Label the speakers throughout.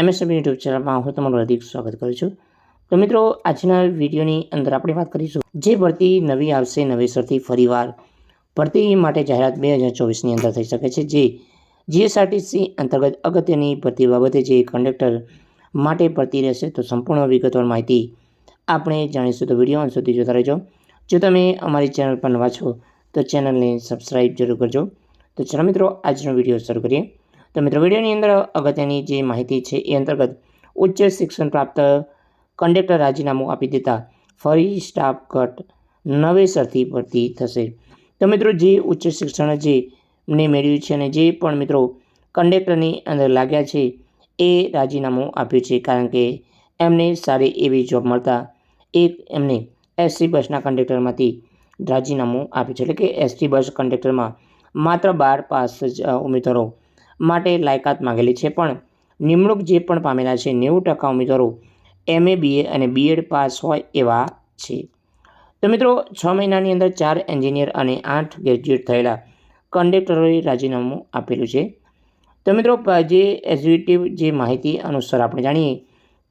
Speaker 1: એમએસએબી YouTube ચેનલમાં હું તમારું હાર્દિક સ્વાગત કરું છું. તો મિત્રો, આજના વિડીયોની અંદર આપણે વાત કરીશું જે ભરતી નવી આવશે નવેસરથી ફરીવાર ભરતી માટે જાહેરાત બે હજાર ચોવીસની અંદર થઈ શકે છે. જે જીએસઆરટીસી અંતર્ગત અગત્યની ભરતી બાબતે જે કંડક્ટર માટે ભરતી રહેશે, તો સંપૂર્ણ વિગતવાર માહિતી આપણે જાણીશું. તો વીડિયો અંત સુધી જોતા રહેજો. જો તમે અમારી ચેનલ પર નવા છો, તો ચેનલને સબસ્ક્રાઈબ જરૂર કરજો. તો ચાલો મિત્રો, આજનો વીડિયો શરૂ કરીએ. તો મિત્રો, વિડીયોની અંદર અગત્યની જે માહિતી છે એ અંતર્ગત ઉચ્ચ શિક્ષણ પ્રાપ્ત કંડક્ટર રાજીનામું આપી દેતા ફરી સ્ટાફ કટ નવેસરથી ભરતી થશે. તો મિત્રો, જે ઉચ્ચ શિક્ષણ જે ને મેળવ્યું છે અને જે પણ મિત્રો કંડક્ટરની અંદર લાગ્યા છે એ રાજીનામું આપ્યું છે, કારણ કે એમને સારી એવી જોબ મળતા એક એમને એસટી બસના કંડક્ટરમાંથી રાજીનામું આપ્યું છે. એટલે કે એસટી બસ કંડક્ટરમાં માત્ર બાર પાસ જ ઉમેદવારો માટે લાયકાત માંગેલી છે. પણ નિમણૂક જે પણ પામેલા છે, નેવું ટકા ઉમેદવારો એમએ, બીએ અને બીએડ પાસ હોય એવા છે. તો મિત્રો, છ મહિનાની અંદર ચાર એન્જિનિયર અને આઠ ગ્રેજ્યુએટ થયેલા કંડક્ટરોએ રાજીનામું આપેલું છે. તો મિત્રો જે એક્ઝિક્યુટિવ જે માહિતી અનુસાર આપણે જાણીએ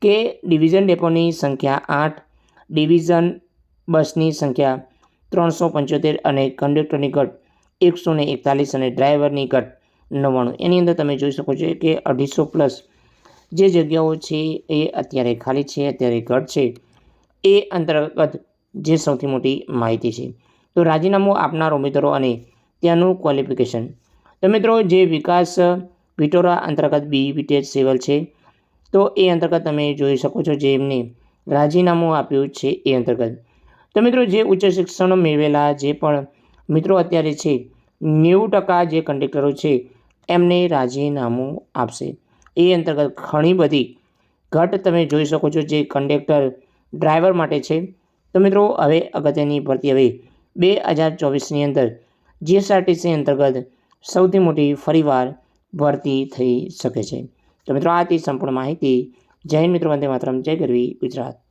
Speaker 1: કે ડિવિઝન ડેપોની સંખ્યા આઠ, ડિવિઝન બસની સંખ્યા ત્રણસો પંચોતેર અને કંડક્ટરની ઘટ એકસો એકતાલીસ અને ડ્રાઈવરની ઘટ નવ્વાણું. એની અંદર તમે જોઈ શકો છો કે અઢીસો પ્લસ જે જગ્યાઓ છે એ અત્યારે ખાલી છે, અત્યારે ઘટ છે. એ અંતર્ગત જે સૌથી મોટી માહિતી છે. તો રાજીનામું આપનાર ઉમેદવારો અને ત્યાંનું ક્વોલિફિકેશન તો મિત્રો, જે વિકાસ વિટોરા અંતર્ગત બી બીટેચ સિવિલ છે, તો એ અંતર્ગત તમે જોઈ શકો છો જે એમને રાજીનામું આપ્યું છે એ અંતર્ગત. તો મિત્રો, જે ઉચ્ચ શિક્ષણ મેળવેલા જે પણ મિત્રો અત્યારે છે, નેવું ટકા જે કંડક્ટરો છે એમને રાજીનામું આપશે. એ અંતર્ગત ઘણી બધી ઘટ તમે જોઈ શકો છો જે કંડક્ટર ડ્રાઈવર માટે છે. તો મિત્રો, હવે અગત્યની ભરતી હવે બે હજાર ચોવીસની અંદર જીએસઆરટીસી અંતર્ગત સૌથી મોટી ફરીવાર ભરતી થઈ શકે છે. તો મિત્રો, આ હતી સંપૂર્ણ માહિતી. જય મિત્રો, વંદે માતરમ. જય ગરવી ગુજરાત.